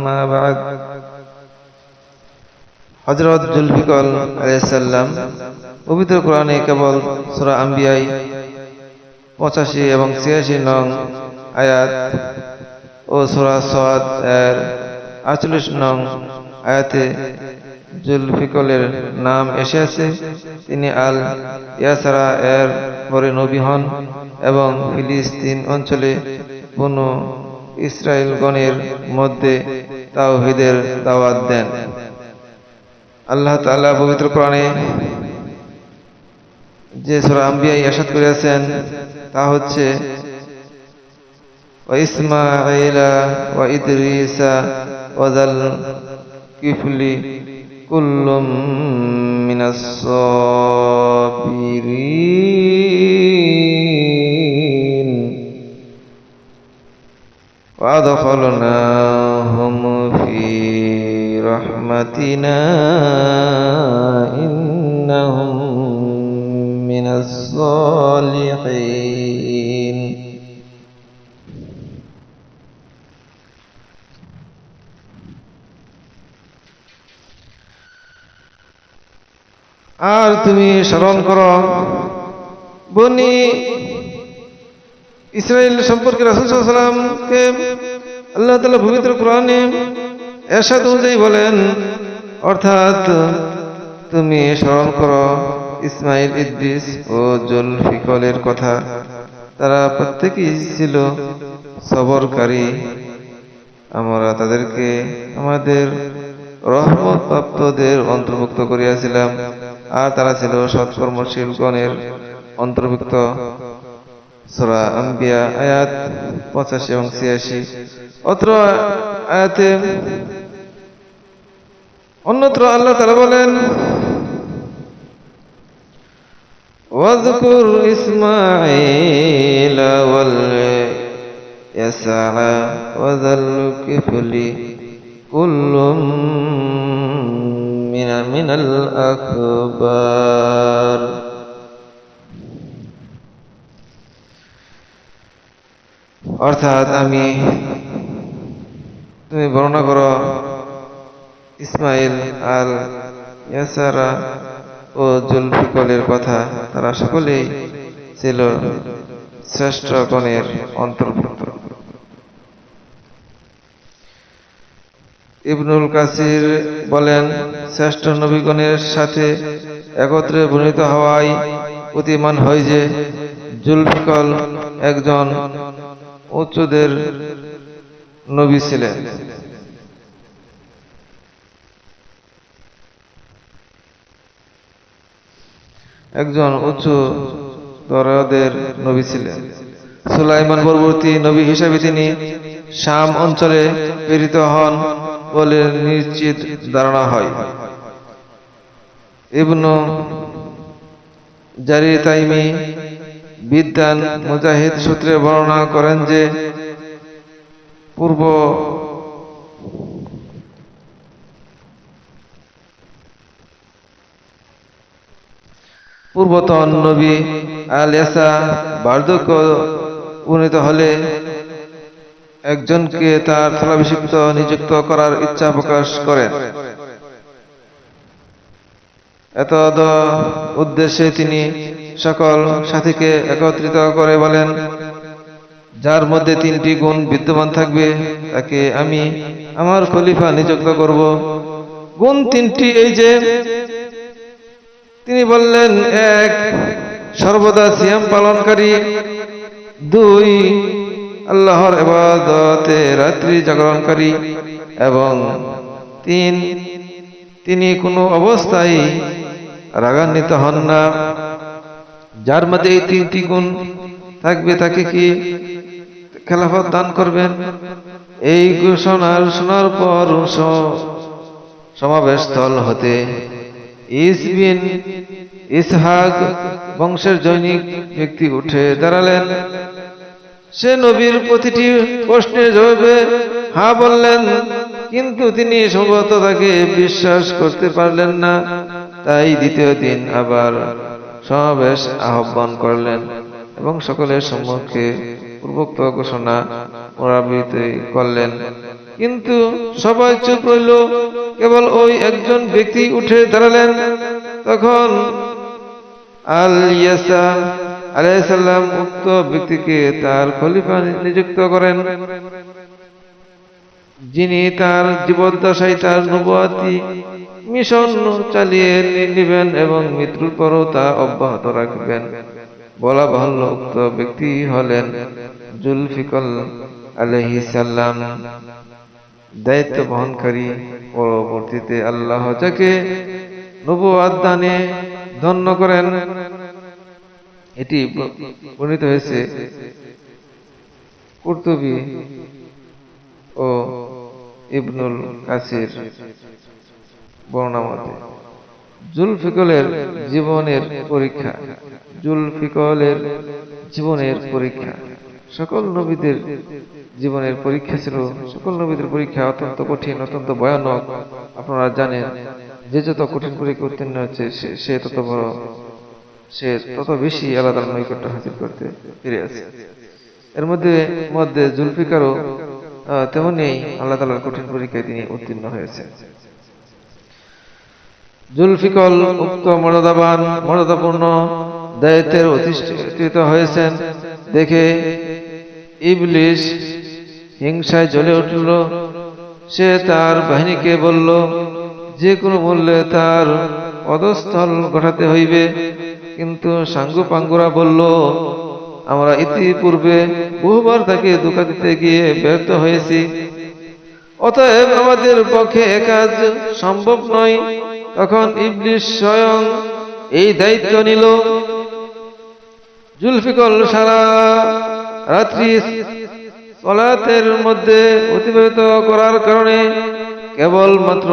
أما بعد হজরত জুলফিকল আলাইসাল্লাম পবিত্র কোরআনে কেবল সুরা আম্বিয়াই পঁচাশি এবং ছিয়াশি নং আয়াত ও সুরা সোয়াদ এর আটচল্লিশ নং আয়াতে জুলফিকলের নাম এসে আছে তিনি আল ইয়াসারা এর পরে নবী হন এবং ফিলিস্তিন অঞ্চলে বনু ইসরায়েলগণের মধ্যে তাওহিদের দাওয়াত দেন। আল্লাহ তাআলা পবিত্র কোরআনে যে সূরা আম্বিয়া ইরশাদ করেছেন তা হচ্ছে, ওয়া ইসমাঈলা ওয়া ইদরিসা ওয়া যাল কিফলি وأدخلناهم في رحمتنا إنهم من الصالحين আর তুমি স্মরণ করো বনি ইসরায়েল সম্পর্কে রাসুল সাল্লামকে আল্লাহ তালা পবিত্র কোরআনে এরশাদ অনুযায়ী বলেন, অর্থাৎ তুমি স্মরণ করো ইসমাইল ইদ্রিস ও জুলফিকলের কথা। তারা প্রত্যেকেই ছিল সবরকারী। আমরা তাদেরকে আমাদের রহমত প্রাপ্তদের অন্তর্ভুক্ত করিয়াছিলাম, আর তারা ছিল সৎকর্মশীলগণের অন্তর্ভুক্ত। সূরা আম্বিয়া আয়াত পঁচাশি এবং ছিয়াশি অত্র আয়াতে অন্যত্র আল্লাহ তারা বলেন واذكر إسماعيل واليسع وذا الكفل كل من من الأخبار অর্থাৎ আমি, তুমি বর্ণনা করো, ইসমাইল আল ইয়াসারা ও জুলফিকলের কথা তারা সকলেই ছিল শ্রেষ্ঠ গণের অন্তর্ভুক্ত। ইবনুল কাসির বলেন, শ্রেষ্ঠ নবীগণের সাথে একত্রে বর্ণিত হওয়ায় প্রতিমান হয় যে জুলফিকল একজন উচ্চদের নবী ছিলেন। একজন উচ্চ দরদের নবী ছিলেন। সুলাইমান পরবর্তী নবী হিসাবে তিনি শাম অঞ্চলে প্রেরিত হন বলে নিশ্চিত ধারণা হয়। ইবনু জারি তাইমি বিদ্যান মুজাহিদ সূত্রে বর্ণনা করেন যে, পূর্ব পূর্বতন নবী আল ইয়াসা বার্ধক্য উন্নীত হলে একজনকে তার স্থলাভিষিক্ত নিযুক্ত করার ইচ্ছা প্রকাশ করেন। এত উদ্দেশ্যে তিনি সকল সাথীকে একত্রিত করে বলেন, যার মধ্যে তিনটি গুণ বিদ্যমান থাকবে, তাকে আমি আমার খলিফা নিযুক্ত করব। গুণ তিনটি এই যে, তিনি বললেন, এক, সর্বদা সিয়াম পালনকারী, দুই, আল্লাহর এবাদতে রাত্রি জাগরণকারী, এবং তিন, তিনি কোনো অবস্থায় রাগান্বিত হন না। যার মধ্যে এই তিনটি গুণ থাকবে, তাকে কি খেলাফত দান করবেন? এই ঘোষণার শোনার পর সমাবেশস্থল হতে ইসবিন ইসহাক বংশের জৈনিক ব্যক্তি উঠে দাঁড়ালেন। সে নবীর প্রতিটি প্রশ্নের জবাবে হা বললেন, কিন্তু তিনি সম্ভবত তাকে বিশ্বাস করতে পারলেন না। তাই দ্বিতীয় দিন আবার সমাবেশ আহ্বান করলেন এবং সকলের সম্মুখে পূর্বোক্ত ঘোষণা পুনরাবৃত্তি করলেন। কিন্তু সবাই চুপ রইল। কেবল ওই একজন ব্যক্তি উঠে দাঁড়ালেন। তখন আল ইয়াসা আলাইসাল্লাম উক্ত ব্যক্তিকে তার খলিফা নিযুক্ত করেন। যিনি তার জীবদ্দশায় তার নবুয়াতি মিশন চালিয়ে নেবেন এবং মৃত্যুর পরও তা অব্যাহত রাখবেন। বলা বাহুল্য উক্ত ব্যক্তি হলেন জুলফিকল আলহি সাল্লাম। দায়িত্ব বহনকারী। পরবর্তীতে আল্লাহ যাকে নবুয়াত দানে ধন্য করেন এটি বর্ণিত হয়েছে কুর্তুবি ও ইবনুল কাসির। বর্ণামতে জুলফিকলের জীবনের পরীক্ষা। জুলফিকলের জীবনের পরীক্ষা। সকল নবীদের জীবনের পরীক্ষা ছিল। সকল নবীদের পরীক্ষা অত্যন্ত কঠিন, অত্যন্ত ভয়ানক। আপনারা জানেন, যে যত কঠিন পরীক্ষা উত্তীর্ণ হচ্ছে, সে- তত বড়, সে তত বেশি আলাদা নৈকট্য হাসিল করতে ফিরে আছে। এর মধ্যে মধ্যে জুলফিকারও তেমনি আল্লাহ তালার কঠিন পরীক্ষায় তিনি উত্তীর্ণ হয়েছে জুলফিকল উক্ত মর্যাদাবান, মর্যাদাপূর্ণ দায়িত্বের অধিষ্ঠিত হয়েছেন। দেখে ইবলিশ হিংসায় জ্বলে উঠল। সে তার বাহিনীকে বলল, যে কোনো মূল্যে তার পদস্থল ঘটাতে হইবে। কিন্তু সাঙ্গু পাঙ্গুরা বলল, আমরা ইতিপূর্বে বহুবার তাকে ধোকা দিতে গিয়ে ব্যর্থ হয়েছি। অতএব আমাদের পক্ষে এ কাজ সম্ভব নয়। তখন ইবলিশ স্বয়ং এই দায়িত্ব নিল। জুলফিকল সারা রাত্রি সলাতের মধ্যে অতিবাহিত করার কারণে কেবল মাত্র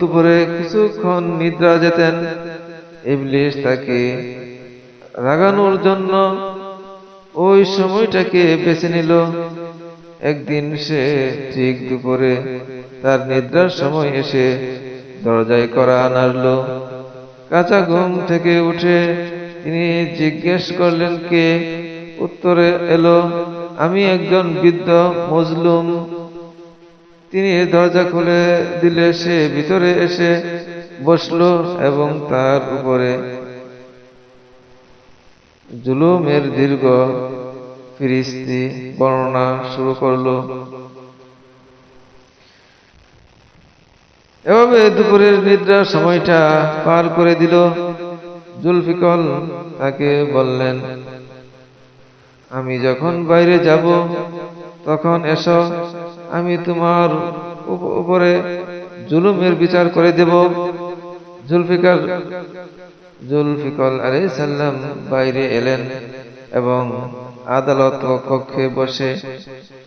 দুপুরে কিছুক্ষণ নিদ্রা যেতেন। ইবলিশ তাকে রাগানোর জন্য ওই সময়টাকে বেছে নিল। একদিন সে ঠিক দুপুরে তার নিদ্রার সময় এসে দরজায় করা নাড়ল। কাঁচা ঘুম থেকে উঠে তিনি জিজ্ঞেস করলেন, কে? উত্তরে এলো, আমি একজন বৃদ্ধ মজলুম। তিনি দরজা খুলে দিলে সে ভিতরে এসে বসল এবং তার উপরে জুলুমের দীর্ঘ ফিরিস্তি বর্ণনা শুরু করল। এভাবে দুপুরের নিদ্রার সময়টা পার করে দিল। জুলফিকল তাকে বললেন, আমি যখন বাইরে যাব, তখন এসো, আমি তোমার উপরে জুলুমের বিচার করে দেব। জুলফিকার জুলফিকল আলাই সাল্লাম বাইরে এলেন এবং আদালত কক্ষে বসে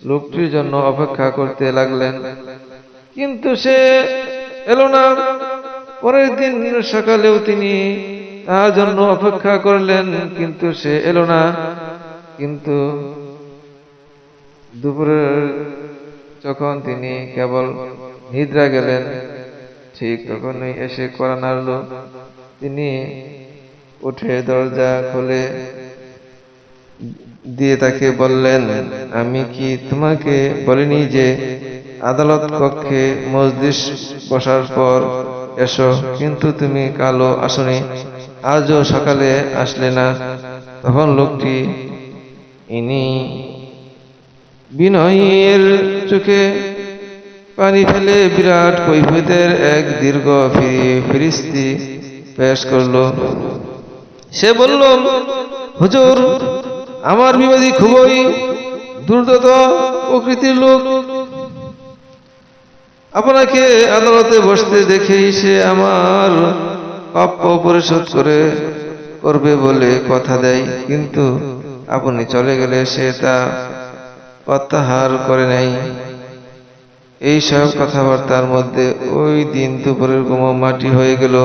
লোকটির জন্য অপেক্ষা করতে লাগলেন। কিন্তু সে এলো না। পরের দিন সকালেও তিনি তার জন্য অপেক্ষা করলেন, কিন্তু সে এলো না। কিন্তু দুপুরে যখন তিনি কেবল নিদ্রা গেলেন, ঠিক তখনই এসে করা নাড়ল। তিনি উঠে দরজা খুলে দিয়ে তাকে বললেন, আমি কি তোমাকে বলিনি যে আদালত কক্ষে মসজিদ বসার পর এসো, কিন্তু তুমি কালো আসনি, আজও সকালে আসলে না। তখন লোকটি, ইনি বিনয়ের চোখে পানি ফেলে বিরাট কৈফিয়তের এক দীর্ঘ ফিরিস্তি পেশ করল। সে বলল, হুজুর, আমার বিবাদী খুবই দুর্দত প্রকৃতির লোক। আপনাকে আদালতে বসতে দেখেই সে আমার প্রাপ্য পরিশোধ করে করবে বলে কথা দেয়। কিন্তু আপনি চলে গেলে সে তা প্রত্যাহার করে নাই এই সব কথাবার্তার মধ্যে ওই দিন দুপুরের ঘুম মাটি হয়ে গেল।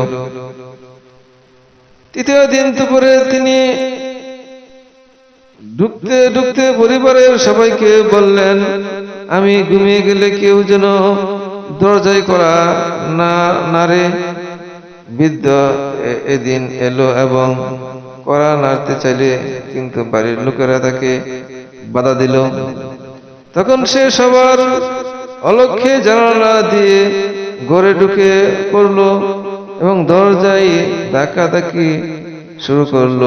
তৃতীয় দিন দুপুরে তিনি ঢুকতে ঢুকতে পরিবারের সবাইকে বললেন, আমি ঘুমিয়ে গেলে কেউ যেন দরজায় করা না, নারে বৃদ্ধ এদিন এলো এবং করা নাড়তে চাইলে কিন্তু বাড়ির লোকেরা তাকে বাধা দিল। তখন সে সবার অলক্ষে জানালা দিয়ে গড়ে ঢুকে পড়ল এবং দরজায় ধাক্কাধাক্কি শুরু করল।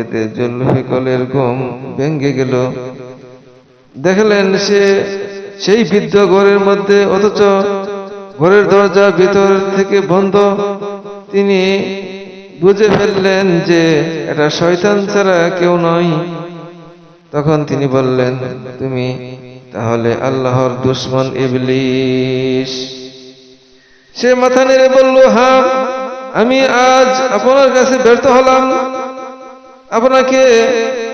এতে জুলফিকলের ঘুম ভেঙ্গে গেল। দেখলেন সে সেই বৃদ্ধ ঘরের মধ্যে, অথচ ঘরের দরজা ভিতর থেকে বন্ধ। তিনি বুঝে ফেললেন যে এটা শয়তান ছাড়া কেউ নয়। তখন তিনি বললেন, তুমি তাহলে আল্লাহর দুশ্মন ইবলিশ সে মাথা নেড়ে বলল হ্যাঁ আমি আজ আপনার কাছে ব্যর্থ হলাম। আপনাকে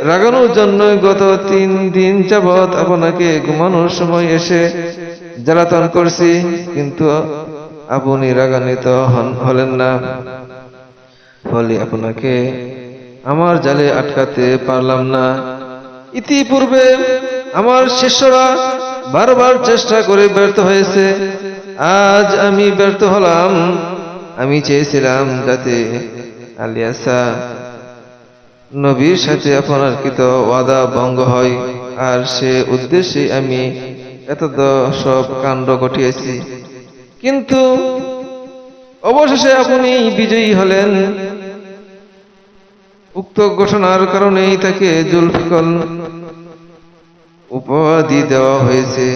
রাগানোর জন্য গত তিন দিন যাবৎ আপনাকে ঘুমানোর সময় এসে জ্বালাতন করছি, কিন্তু আপনি রাগান্বিত হন- হলেন না। ফলে আপনাকে আমার জালে আটকাতে পারলাম না। ইতিপূর্বে আমার শিষ্যরা বারবার চেষ্টা করে ব্যর্থ হয়েছে। আজ আমি ব্যর্থ হলাম। আমি চেয়েছিলাম যাতে আলিয়াসা নবীর সাথে আপনার কৃত ওয়াদা ভঙ্গ হয়। আর সে উদ্দেশ্যে আমি এত সব কাণ্ড ঘটিয়েছি। কিন্তু অবশেষে আপনি বিজয়ী হলেন। উক্ত ঘটনার কারণেই তাকে জুলফিকল উপাধি দেওয়া হয়েছে,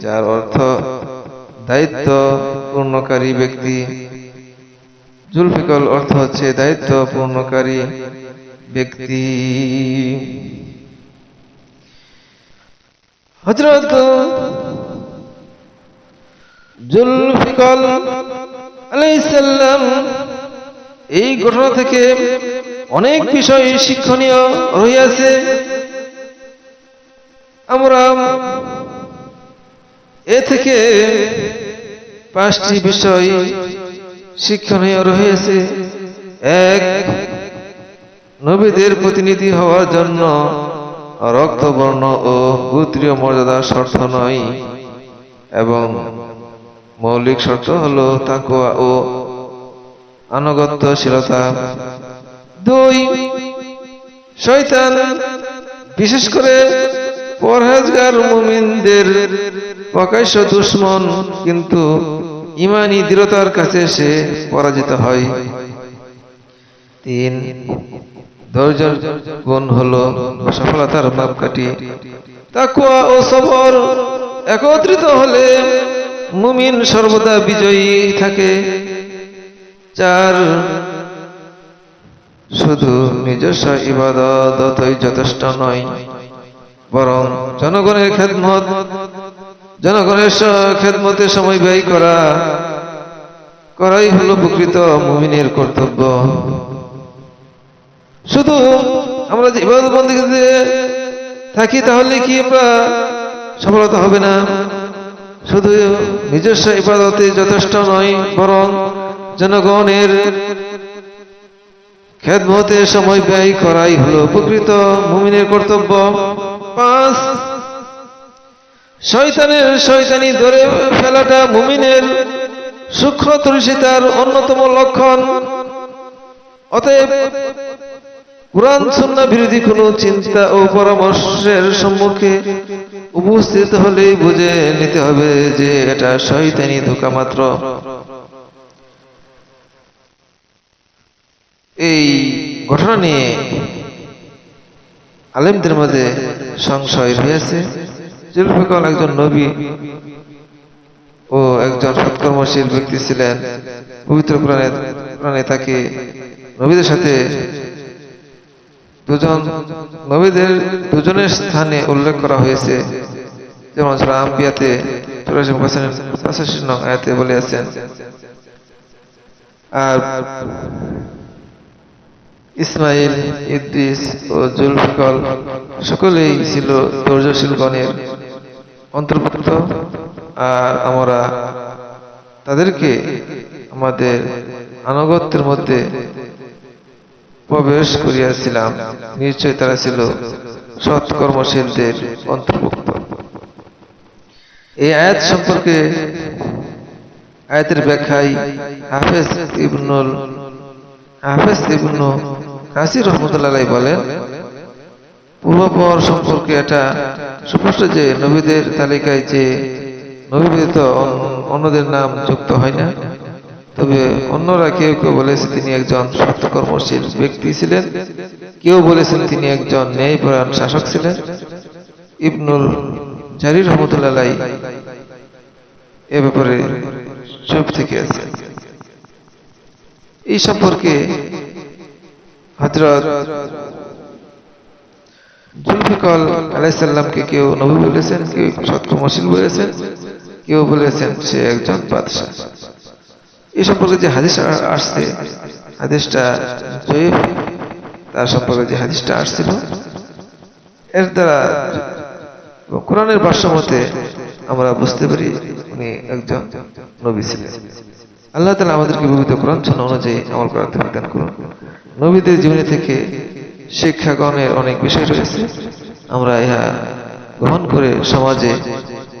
যার অর্থ দায়িত্ব পূর্ণকারী ব্যক্তি। জুলফিকল অর্থ হচ্ছে দায়িত্ব পূর্ণকারী ব্যক্তি। হজরত জুলফিকল আলাইসাল্লাম এই ঘটনা থেকে অনেক বিষয় শিক্ষণীয় রহিয়াছে। আমরা এ থেকে পাঁচটি বিষয় শিক্ষণীয় রয়েছে এক নবীদের প্রতিনিধি হওয়ার জন্য রক্তবর্ণ ও গোত্রীয় মর্যাদা শর্ত নয় এবং মৌলিক শর্ত হল তাকুয়া ও আনুগত্যশীলতা। দুই, শয়তান, বিশেষ করে পরহেজগার মুমিনদের প্রকাশ্য দুশ্মন, কিন্তু ইমানি দৃঢ়তার কাছে সে পরাজিত হয়। তিন ধৈর্যের গুণ হলো সফলতার মাপকাঠি। তাকুয়া ও সবর একত্রিত হলে মুমিন সর্বদা বিজয়ী থাকে। চার শুধু নিজস্ব ইবাদতই যথেষ্ট নয়, বরং জনগণের খেদমত, জনগণের খেদমতে সময় ব্যয় করা, করাই হলো প্রকৃত মুমিনের কর্তব্য। শুধু আমরা যে ইবাদত থাকি, তাহলে কি আমরা সফলতা হবে না? শুধু নিজস্ব ইবাদতে যথেষ্ট নয়, বরং জনগণের খেদমতে সময় ব্যয় করাই হলো প্রকৃত মুমিনের কর্তব্য। পাঁচ, শয়তানের শয়তানি ধরে ফেলাটা মুমিনের সূক্ষ্ম তুলসিতার অন্যতম লক্ষণ। অতএব কোরআন, সুন্নাহ বিরোধী কোনো চিন্তা ও পরামর্শের সম্মুখে উপস্থিত হলেই বুঝে নিতে হবে যে এটা শয়তানি ধোকা মাত্র। এই ঘটনা নিয়ে আলেমদের মধ্যে সংশয় রয়েছে জুলফিকল একজন নবী ও একজন সৎকর্মশীল ব্যক্তি ছিলেন, পবিত্র কোরআনে তাকে নবীদের সাথে দুজন নবীদের দুজনের স্থানে উল্লেখ করা হয়েছে। যেমন সুরা আম্বিয়াতে চুরাশি আয়াতে বলেছেন আর ইসমাইল, ইদ্রিস ও জুলফিকল সকলেই ছিল ধৈর্যশীল গণের অন্তর্ভুক্ত। আর আমরা তাদেরকে আমাদের আনুগত্যের মধ্যে প্রবেশ করিয়াছিলাম। নিশ্চয় তারা ছিল সৎকর্মশীলদের অন্তর্ভুক্ত। এই আয়াত সম্পর্কে আয়াতের ব্যাখ্যায় হাফেজ ইবনুল হাফেজ ইবনু কাসির রহমতুল্লাহ বলেন, পূর্বাপর সম্পর্কে এটা সুস্পষ্ট যে নবীদের তালিকায় যে নবী ব্যতীত অন্যদের নাম যুক্ত হয় না। তবে অন্যরা কেউ কেউ বলেছে তিনি একজন সত্যকর্মশীল ব্যক্তি ছিলেন। কেউ বলেছেন তিনি একজন ন্যায়পরায়ণ শাসক ছিলেন। ইবনুল জারির রহমতুল্লাহ এ ব্যাপারে চুপ থেকে আছে। এই সম্পর্কে হজরত কেউ নবী বলেছেন, কেউ সৎকর্মশীল বলেছেন, কেউ বলেছেন সে একজন বাদশাহ। এই সম্পর্কে যে হাদিস আসছে, হাদিসটা জয়ীফ, তার সম্পর্কে যে হাদিসটা আসছিল, এর দ্বারা কোরআনের ভাষ্য মতে আমরা বুঝতে পারি উনি একজন নবী ছিলেন। আল্লাহ তালা আমাদেরকে পবিত্র কোরআন শোনা অনুযায়ী আমল করার দান করুন। নবীদের জীবনী থেকে শিক্ষা গ্রহণের অনেক বিষয় রয়েছে। আমরা ইহা গ্রহণ করে সমাজে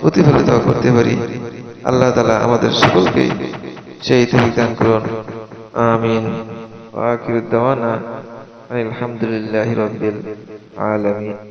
প্রতিফলিত করতে পারি। আল্লাহ তালা আমাদের সকলকে সেই তৌফিক দান করুন আমিন ওয়া আখিরুদ দাওয়ানা আলহামদুলিল্লাহি রাব্বিল আলামিন